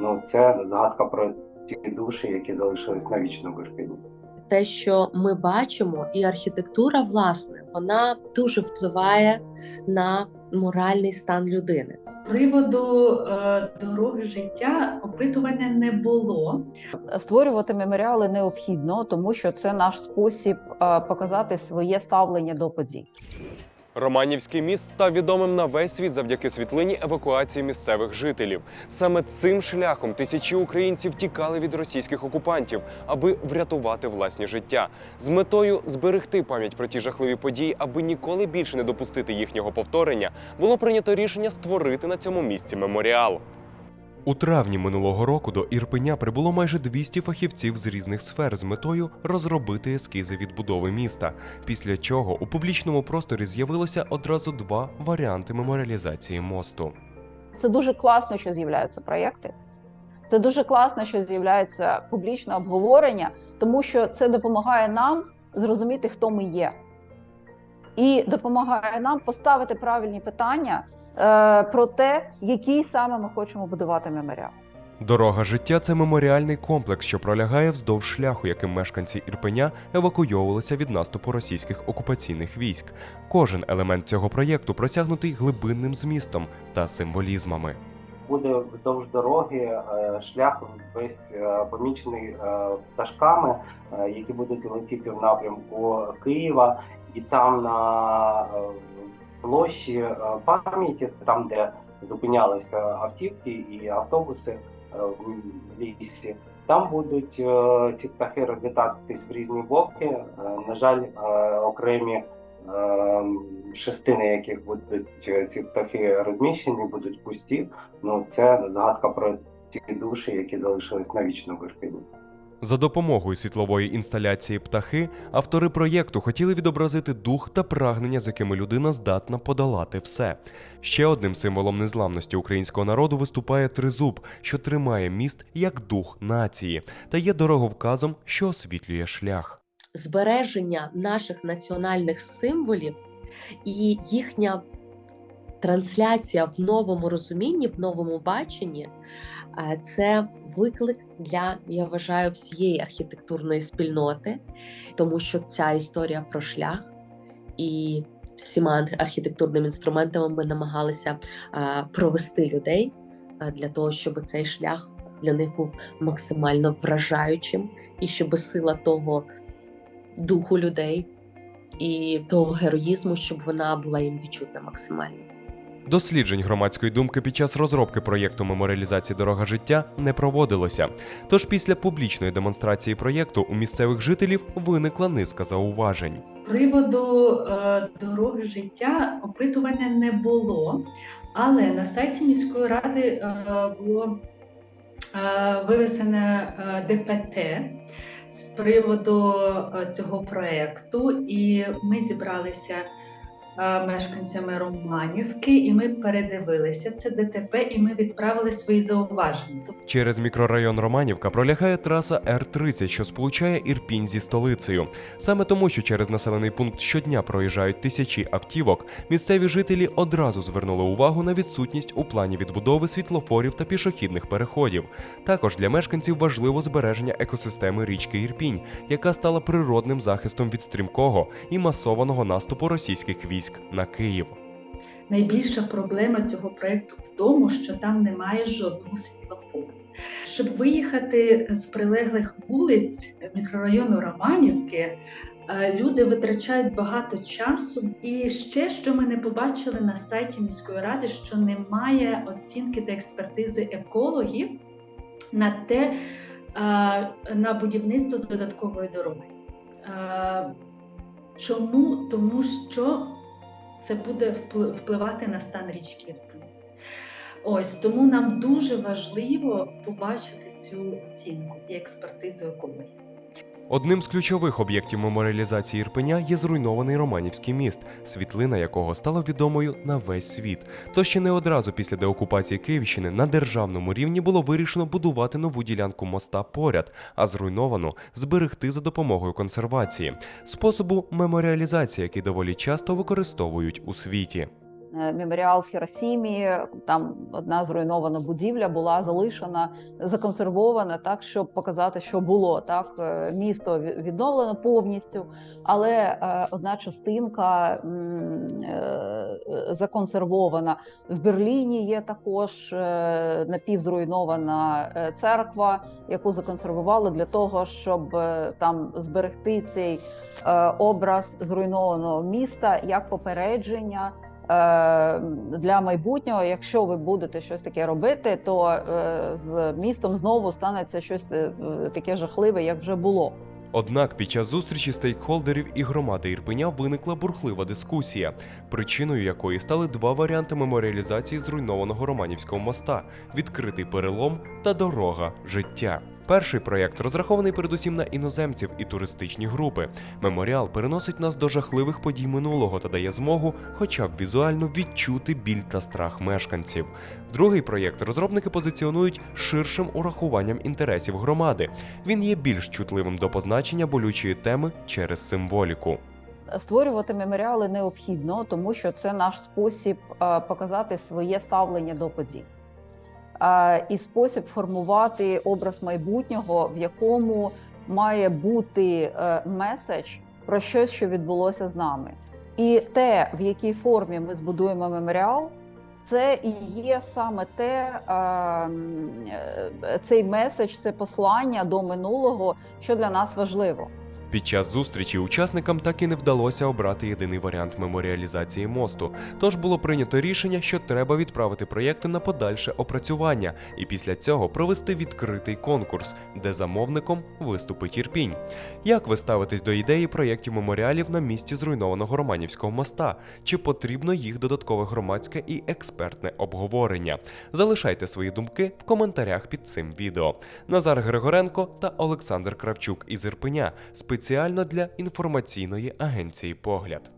Ну це згадка про ті душі, які залишились навічно в Ірпені. те, що ми бачимо, і архітектура, власне, вона дуже впливає на моральний стан людини. приводу е, дороги життя опитування не було. Створювати меморіали необхідно, тому що це наш спосіб е, показати своє ставлення до подій. Романівський міст став відомим на весь світ завдяки світлині евакуації місцевих жителів. Саме цим шляхом тисячі українців тікали від російських окупантів, аби врятувати власні життя. З метою зберегти пам'ять про ті жахливі події, аби ніколи більше не допустити їхнього повторення, було прийнято рішення створити на цьому місці меморіал. У травні минулого року до Ірпеня прибуло майже 200 фахівців з різних сфер з метою розробити ескізи відбудови міста. Після чого у публічному просторі з'явилося одразу два варіанти меморіалізації мосту. Це дуже класно, що з'являються проєкти. Це дуже класно, що з'являється публічне обговорення, тому що це допомагає нам зрозуміти, хто ми є, і допомагає нам поставити правильні питання про те, який саме ми хочемо будувати меморіал. Дорога життя це меморіальний комплекс, що пролягає вздовж шляху, яким мешканці Ірпеня евакуйовувалися від наступу російських окупаційних військ. Кожен елемент цього проєкту просягнутий глибинним змістом та символізмами. Буде вздовж дороги е, шлях весь е, помічений е, пташками, е, які будуть летіти в напрямку Києва, і там на е, площі е, пам'яті, там де зупинялися автівки і автобуси е, в лісі. Там будуть е, ці птахи розлітатись в різні боки. На жаль, окремі шестини, яких будуть ці птахи розміщені, будуть пусті. Ну це згадка про ті душі, які залишились навічно в Ірпені. За допомогою світлової інсталяції птахи автори проєкту хотіли відобразити дух та прагнення, з якими людина здатна подолати все. Ще одним символом незламності українського народу виступає тризуб, що тримає міст як дух нації, та є дороговказом, що освітлює шлях. Збереження наших національних символів і їхня трансляція в новому розумінні, в новому баченні це виклик для, я вважаю, всієї архітектурної спільноти, тому що ця історія про шлях і всіма архітектурними інструментами ми намагалися провести людей для того, щоб цей шлях для них був максимально вражаючим, і щоб сила того духу людей і того героїзму, щоб вона була їм відчутна максимально. Досліджень громадської думки під час розробки проєкту меморіалізації дорога життя не проводилося. Тож після публічної демонстрації проєкту у місцевих жителів виникла низка зауважень. Приводу е, дороги життя опитування не було, але на сайті міської ради е, було е, вивесене е, ДПТ з приводу е, цього проекту, і ми зібралися мешканцями Романівки, і ми передивилися це ДТП, і ми відправили свої зауваження. Через мікрорайон Романівка пролягає траса Р-30, що сполучає Ірпінь зі столицею. Саме тому, що через населений пункт щодня проїжджають тисячі автівок, місцеві жителі одразу звернули увагу на відсутність у плані відбудови світлофорів та пішохідних переходів. Також для мешканців важливо збереження екосистеми річки Ірпінь, яка стала природним захистом від стрімкого і масованого наступу російських військ на Київ. Найбільша проблема цього проекту в тому, що там немає жодного світлофору. Щоб виїхати з прилеглих вулиць мікрорайону Романівки, е, люди витрачають багато часу. І ще що ми не побачили на сайті міської ради, що немає оцінки та експертизи екологів на те, е, на будівництво додаткової дороги. Е, Чому? Тому що це буде впли- впливати на стан річки. Ось тому нам дуже важливо побачити цю оцінку і експертизу екології. Одним з ключових об'єктів меморіалізації Ірпеня є зруйнований Романівський міст, світлина якого стала відомою на весь світ. То ще не одразу після деокупації Київщини на державному рівні було вирішено будувати нову ділянку моста поряд, а зруйновану зберегти за допомогою консервації, способу меморіалізації, який доволі часто використовують у світі. Е, меморіал Хіросімі. Там одна зруйнована будівля була залишена, законсервована так, щоб показати, що було. Так Е, місто відновлено повністю, але е, одна частинка законсервована. В Берліні є також напівзруйнована церква, яку законсервували для того, щоб там зберегти цей образ зруйнованого міста як попередження. Е, Для майбутнього, якщо ви будете щось таке робити, то е, з містом знову станеться щось е, таке жахливе, як вже було. Однак під час зустрічі стейкхолдерів і громади Ірпеня виникла бурхлива дискусія, причиною якої стали два варіанти меморіалізації зруйнованого Романівського моста: відкритий перелом та дорога життя. Перший проєкт розрахований передусім на іноземців і туристичні групи. Меморіал переносить нас до жахливих подій минулого та дає змогу, хоча б візуально відчути біль та страх мешканців. Другий проєкт розробники позиціонують ширшим урахуванням інтересів громади. Він є більш чутливим до позначення болючої теми через символіку. Створювати меморіали необхідно, тому що це наш спосіб е, показати своє ставлення до подій. І спосіб формувати образ майбутнього, в якому має бути е, меседж про щось, що відбулося з нами. І те, в якій формі ми збудуємо меморіал, це і є саме те, е, цей меседж, це послання до минулого, що для нас важливо. Під час зустрічі учасникам так і не вдалося обрати єдиний варіант меморіалізації мосту. Тож було прийнято рішення, що треба відправити проєкти на подальше опрацювання, і після цього провести відкритий конкурс, де замовником виступить Ірпінь. Як ви ставитесь до ідеї проєктів меморіалів на місці зруйнованого Романівського моста? Чи потрібно їх додаткове громадське і експертне обговорення? Залишайте свої думки в коментарях під цим відео. Назар Григоренко та Олександр Кравчук із Ірпеня спеціально для інформаційної агенції Погляд.